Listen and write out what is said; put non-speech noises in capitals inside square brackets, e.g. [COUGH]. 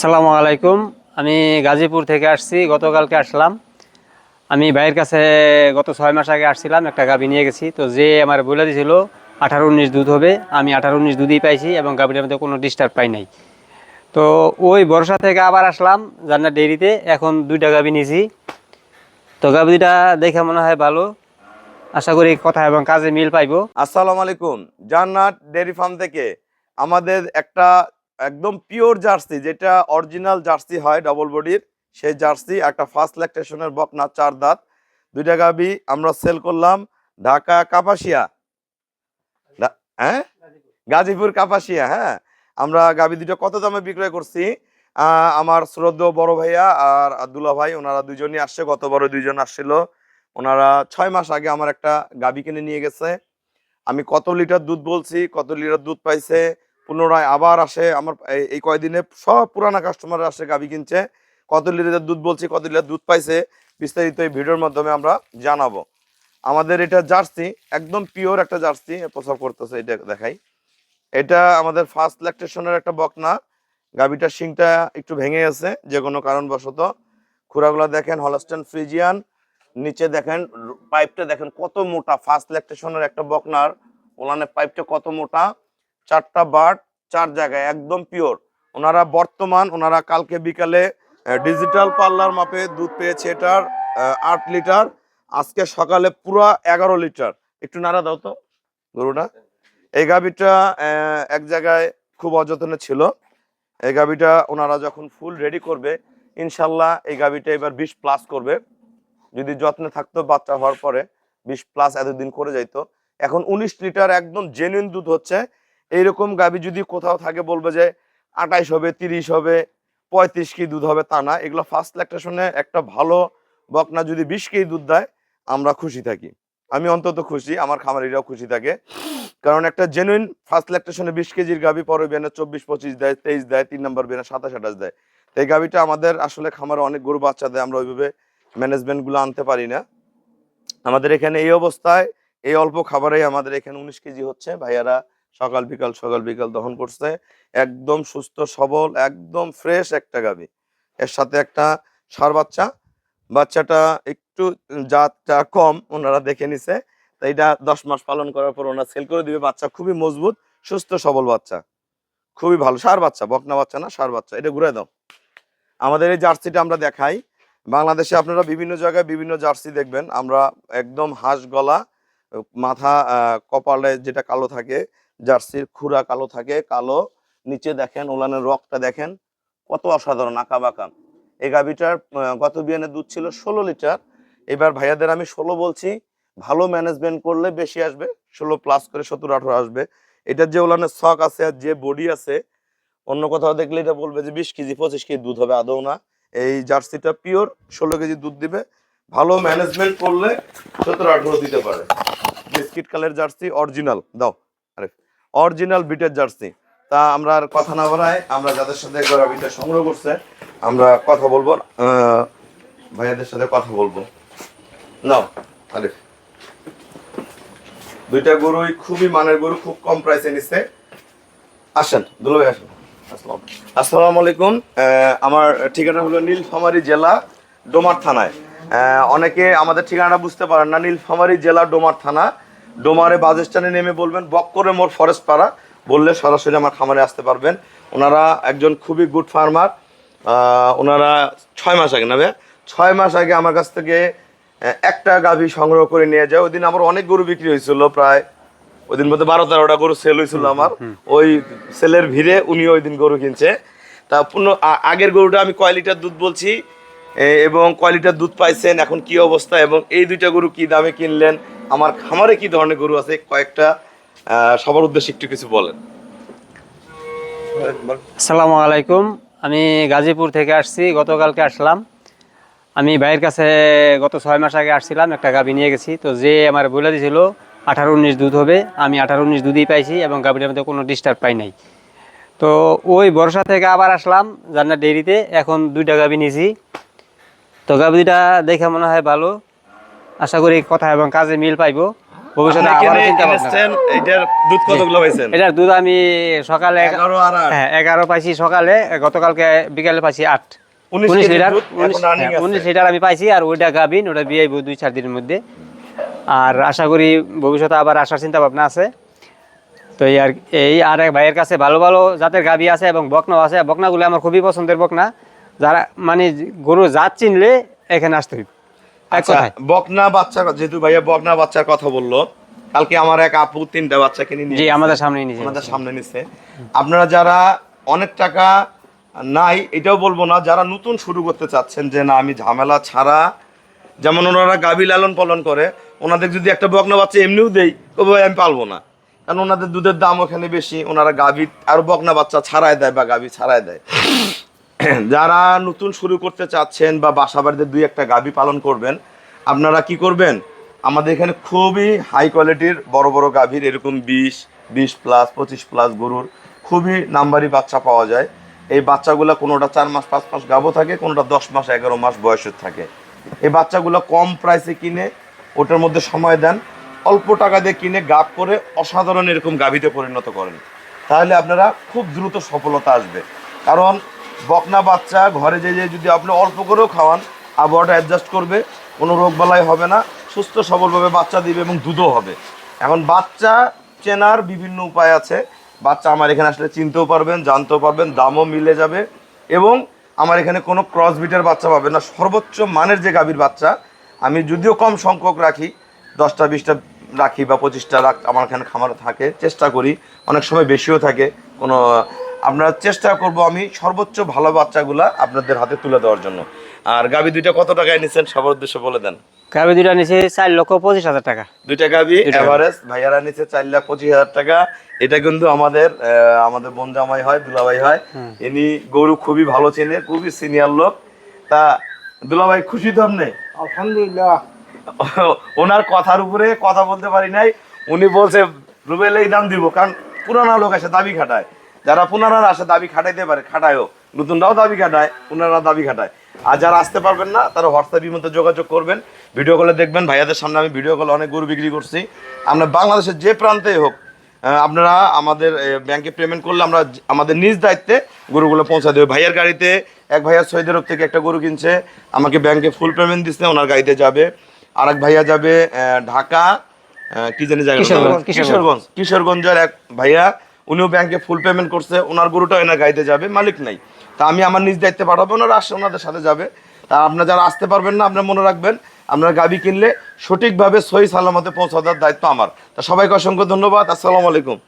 আসসালামু আলাইকুম। আমি গাজীপুর থেকে আসছি, গতকালকে আসলাম। আমি ভাইয়ের কাছে গত ছয় মাস আগে আসছিলাম, একটা গাভি নিয়ে গেছি। তো যে আমার বলে দিয়েছিল, আঠারো উনিশ দুধ হবে, আমি আঠারো উনিশ দুধই পাইছি এবং গাভিটার মধ্যে কোনো ডিস্টার্ব পাই নাই। তো ওই বর্ষা থেকে আবার আসলাম জান্নার ডেরিতে এখন দুইটা গাভি নিয়েছি। তো গাভিটা দেখে মনে হয় ভালো। আশা করি কথা এবং কাজে মিল পাইবো। আসসালামু আলাইকুম, জান্নাত ডেয়ারি ফার্ম থেকে। আমাদের একটা একদম পিওর জার্সি, যেটা অরিজিনাল জার্সি হয় ডবল বডির সেই জার্সি একটা ফার্স্ট ল্যাকটেশনের বকনা চার দাঁত, দুইটা গাবি আমরা সেল করলাম ঢাকা কাপাসিয়া। হ্যাঁ? গাজীপুর কাপাসিয়া হ্যাঁ? আমরা গাবি দুটো কত দামে বিক্রয় করছি? আমার শ্রদ্ধেয় বড় ভাইয়া আর আব্দুল্লাহ ভাই, ওনারা দুজনই আসছে, গত বড় দুইজন আসছিল। ওনারা ছয় মাস আগে আমার একটা গাবি কিনে নিয়ে গেছে। আমি কত লিটার দুধ বলছি, কত লিটার দুধ পাইছে পুনরায় আবার আসে। আমার এই- কয়দিনে সব পুরানা কাস্টমার আসে গাবি কিনছে। কত লিটার দুধ বলছি, কত লিটার দুধ পাইছে, বিস্তারিত এই ভিডিওর মাধ্যমে আমরা জানাব। আমাদের এটা জার্সি, একদম পিওর একটা জার্সি প্রসাব করতেছে, এটা দেখাই। এটা আমাদের ফার্স্ট ল্যাকটেশনের একটা বকনা। গাবিটার শিংটা একটু ভেঙে গেছে, যে কোনো কারণবশত। খুরাগুলা দেখেন হলস্টেন ফ্রিজিয়ান নিচে দেখেন, পাইপটা দেখেন, কত মোটা। ফার্স্ট ল্যাকটেশনের একটা বকনার, ওলানের পাইপটা কত মোটা। চারটা বাট চার জায়গায়, একদম পিওর ওনারা বর্তমান, ওনারা কালকে বিকালে ডিজিটাল পার্লার মাপে দুধ পেয়েছে এটার আট লিটার। আজকে সকালে পুরো এগারো লিটার। একটু নাড়া দাও তো, গরুটা। এই গাভিটা এক জায়গায় খুব অযত্নে ছিল। এই গাভিটা ওনারা যখন ফুল রেডি করবে, ইনশাল্লাহ এই গাভিটা এবার বিশ প্লাস করবে। যদি যত্নে থাকতো বাচ্চা হওয়ার পরে, বিশ প্লাস এতদিন করে যাইতো। এখন উনিশ লিটার একদম জেনুইন দুধ হচ্ছে। এইরকম গাভি যদি কোথাও থাকে বলবে যে আটাইশ হবে, তিরিশ হবে, পঁয়ত্রিশ কেজি দুধ হবে, তা না। এগুলো ফার্স্ট ল্যাকটেশনে একটা ভালো বকনা যদি বিশ কেজি দুধ দেয়, আমরা খুশি থাকি। আমি অন্তত খুশি, আমার খামারিরাও খুশি থাকে। কারণ একটা জেনুইন ফার্স্ট ল্যাকটেশনে বিশ কেজির গাভি পরে বেনে চব্বিশ, পঁচিশ দেয়, তেইশ দেয়, তিন নম্বর বেনে সাতাশ, আঠাশ দেয়। তো এই গাভিটা আমাদের আসলে খামারে অনেক গরু বাচ্চা দেয়, আমরা ওইভাবে ম্যানেজমেন্টগুলো আনতে পারি না। আমাদের এখানে এই অবস্থায়, এই অল্প খাবারেই আমাদের এখানে উনিশ কেজি হচ্ছে। ভাইয়ারা সকাল বিকাল সকাল বিকাল দহন করছে। একদম সুস্থ, সবল, একদম ফ্রেশ একটা গাবি এর সাথে একটা সার বাচ্চা। বাচ্চাটা একটু জাতটা কম, ওনারা দেখে নিছে। তো এটা দশ মাস পালন করার পর ওনারা সেল করে দিবে। বাচ্চা খুবই মজবুত, সুস্থ, সবল বাচ্চা। খুবই ভালো, সার বাচ্চা, বকনা বাচ্চা না, সার বাচ্চা। এটা ঘুরে দাও। আমাদের এই জার্সিটা আমরা দেখাই। বাংলাদেশে আপনারা বিভিন্ন জায়গায় বিভিন্ন জার্সি দেখবেন। আমরা একদম হাঁস গলা, মাথা কপালে যেটা কালো থাকে জার্সির খুরা কালো থাকে, কালো। নিচে দেখেন ওলানের রকটা দেখেন, কত অসাধারণ আঁকা বাঁকা এই গাভিটার গত বিয়ানে দুধ ছিল ষোলো লিটার। এবার ভাইয়াদের আমি ষোলো বলছি, ভালো ম্যানেজমেন্ট করলে বেশি আসবে, ষোলো প্লাস করে সত্তর, আঠারো আসবে। এটার যে ওলানের শখ আছে আর যে বডি আছে, অন্য কোথাও দেখলে এটা বলবে যে বিশ কেজি, পঁচিশ কেজি দুধ হবে, আদৌ না। এই জার্সিটা পিওর ষোলো কেজি দুধ দিবে। ভালো ম্যানেজমেন্ট করলে সতেরো আঠারো দিতে পারে। বিস্কিট কালের জার্সি অরিজিনাল দাও। অরিজিনাল বিটের জার্সি। তা আমরা আর কথা না বাড়াই আমরা যাদের সাথে গরাবিটা সংগ্রহ করছে, আমরা কথা বলব ভাইয়াদের সাথে কথা বলব। নাও আরে দুইটা গরুই খুবই মানের গরু, খুব কম প্রাইসে নিচ্ছে। আসেন, দুলো ভাই আসেন। আসসালামু আলাইকুম। আমার ঠিকানা হলো নীলফামারী জেলা ডোমার থানায়। অনেকে আমাদের ঠিকানাটা বুঝতে পারেন না। নীলফামারী জেলা ডোমার থানা। ডোমারে বাস স্ট্যান্ডে নেমে বলবেন বক্করে মোর ফরেস্ট পাড়া। বললে সরাসরি আমার খামারে আসতে পারবেন। ওনারা একজন খুবই গুড ফার্মার ওনারা ছয় মাস আগে নেবে ছয় মাস আগে আমার কাছ থেকে একটা গাভী সংগ্রহ করে নিয়ে যায়। ওই দিন আমার অনেক গরু বিক্রি হয়েছিল প্রায় ওই দিন মধ্যে বারো তেরোটা গরু সেল হয়েছিল আমার। ওই সেলের ভিড়ে উনি ওই দিন গরু কিনছে। তা পূর্ণ আগের গরুটা আমি কয় লিটার দুধ বলছি? এবং কয় লিটার দুধ পাইছেন, এখন কি অবস্থা, এবং এই দুইটা গরু কি দামে কিনলেন, আমার খামারে কি ধরনের গরু আছে, কয়েকটা সবার উদ্দেশ্যে একটু কিছু বলেন। আসসালামু আলাইকুম, আমি গাজীপুর থেকে আসছি, গতকালকে আসলাম। আমি ভাইয়ের কাছে গত ছয় মাস আগে আসছিলাম, একটা গাভি নিয়ে গেছি, তো যে আমার বলে দিয়েছিল, আঠারো উনিশ দুধ হবে, আমি আঠারো উনিশ দুধই পাইছি, এবং গাভিটার মধ্যে কোনো ডিস্টার্ব পাই নাই। তো ওই বর্ষা থেকে আবার আসলাম জান্নার ডেরিতে এখন দুইটা গাভি নিয়েছি। তো গাভিটা দেখে মনে হয় ভালো। আশা করি কথা এবং কাজে মিল পাইবো। ভবিষ্যতে আবারও চিন্তা ভাবনা। এনেছেন, দুধ কতগুলো পাইছেন? এটার দুধ আমি সকালে এক- এগারো আর আট। হ্যাঁ পাইছি সকালে গতকালকে বিকালে পাইছি লিটার হ্যাঁ। লিটার আমি পাইছি আর ওইটা গাবিন ওটা বিয়াইব দুই চার দিনের মধ্যে। আর আশা করি ভবিষ্যতে আবার আসার চিন্তা ভাবনা আছে। তো এই আর এই আর এক ভাইয়ের কাছে ভালো ভালো জাতের গাবি আছে এবং বকনাও আছে। বকনাগুলো আমার খুবই পছন্দের বকনা। যারা মানে গরু জাত চিনলে এখানে আসতে এক আচ্ছা বকনা বাচ্চা যেহেতু ভাইয়া বকনা বাচ্চার কথা বলল কালকে আমার এক আপু তিনটা বাচ্চা কিনে নিয়ে জি। আমাদের সামনেই নিচে ওনাদের সামনে নিচ্ছে আপনারা যারা অনেক টাকা নাই এটাও বলব না যারা নতুন শুরু করতে চাচ্ছেন যে না আমি ঝামেলা ছাড়া যেমন ওনারা গাভী লালন পালন করে ওনাদের যদি একটা বকনা বাচ্চা এমনিও দেই তবে আমি পালবো না। কারণ ওনাদের দুধের দাম ওখানে বেশি ওনারা গাভী আর বকনা বাচ্চা ছাড়াই দেয় বা গাভী ছাড়াই দেয়। [CLEARS THROAT] যারা নতুন শুরু করতে চাচ্ছেন বা বাসা বাড়িতে দুই একটা গাভী পালন করবেন, আপনারা কি করবেন? আমাদের এখানে খুবই হাই কোয়ালিটির বড় বড় গাভীর এরকম বিশ বিশ প্লাস পঁচিশ প্লাস গরুর খুবই নাম্বারি বাচ্চা পাওয়া যায়। এই বাচ্চাগুলো কোনোটা চার মাস, পাঁচ মাস গাভো থাকে, কোনোটা দশ মাস, এগারো মাস বয়সের থাকে। এই বাচ্চাগুলো কম প্রাইসে কিনে ওটার মধ্যে সময় দেন, অল্প টাকা দিয়ে কিনে গাপ করে অসাধারণ এরকম গাভীতে পরিণত করেন। তাহলে আপনারা খুব দ্রুত সফলতা আসবে। কারণ বকনা বাচ্চা, ঘরে যে যে যদি আপনি অল্প করেও খাওয়ান, আবহাওয়াটা অ্যাডজাস্ট করবে, কোনো রোগ বালাই হবে না, সুস্থ সবলভাবে বাচ্চা দিবে এবং দুধও হবে। এখন বাচ্চা চেনার বিভিন্ন উপায় আছে। বাচ্চা আমার এখানে আসলে চিনতেও পারবেন, জানতেও পারবেন, দামও মিলে যাবে এবং আমার এখানে কোনো ক্রস বিটের বাচ্চা পাবেন না। সর্বোচ্চ মানের যে গাভীর বাচ্চা, আমি যদিও কম সংখ্যক রাখি, দশটা, বিশটা রাখি বা পঁচিশটা রাখ আমার এখানে খামার থাকে, চেষ্টা করি, অনেক সময় বেশিও থাকে, কোনো আপনারা চেষ্টা করব আমি সর্বোচ্চ ভালো বাচ্চাগুলা আপনাদের হাতে তুলে দেওয়ার জন্য। আর গাভী দুইটা কত টাকায় নিচ্ছেন সবার উদ্দেশ্যে বলে দেন। গাবি দুইটা নিচে চার লক্ষ পঁচিশ হাজার টাকা। দুইটা গাভী। এভারেজ ভাইয়ারা নিচে চার লাখ পঁচিশ হাজার টাকা। এটা কিন্তু আমাদের আমাদের বোন জামাই হয় দুলাভাই হয়। ইনি গরু খুবই ভালো চেনে খুবই সিনিয়র লোক। তা দুলাভাই খুশি তো আপনি? আলহামদুলিল্লাহ। [LAUGHS] ওনার কথার উপরে কথা বলতে পারি নাই। উনি বলছে রুবেল এই দাম দিব। কারণ পুরানা লোক আসে দাবি খাটায়। যারা পুনারা আসে দাবি খাটাইতে পারে খাটায়ও। নতুনরাও দাবি খাটায় পুনারা দাবি খাটায়। আর যারা আসতে পারবেন না তারা হোয়াটসঅ্যাপের মধ্যে যোগাযোগ করবেন। ভিডিও কলে দেখবেন ভাইয়াদের সামনে আমি ভিডিও কলে অনেক গরু বিক্রি করছি। আমরা বাংলাদেশের যে প্রান্তেই হোক আপনারা আমাদের ব্যাংকে পেমেন্ট করলে আমরা আমাদের নিজ দায়িত্বে গরুগুলো পৌঁছা দেবো। ভাইয়ের গাড়িতে এক ভাইয়া সৈয়দ আরব থেকে একটা গরু কিনছে। আমাকে ব্যাংকে ফুল পেমেন্ট দিচ্ছে ওনার গাড়িতে যাবে। আর এক ভাইয়া যাবে ঢাকা কি জানি জায়গা কিশোরগঞ্জ, কিশোরগঞ্জ কিশোরগঞ্জের এক ভাইয়া উনিও ব্যাংকে ফুল পেমেন্ট করছে, ওনার গরুটা এনার গাড়িতে যাবে, মালিক নাই। তা আমি আমার নিজ দায়িত্বে পাঠাবো, ওনারা আসছে ওনাদের সাথে যাবে। তা আপনারা যারা আসতে পারবেন না, আপনার মনে রাখবেন, আপনার গাবি কিনলে সঠিকভাবে সহি সালামতে পৌঁছা দেওয়ার দায়িত্ব আমার। তা সবাইকে অসংখ্য ধন্যবাদ, আসসালামু আলাইকুম।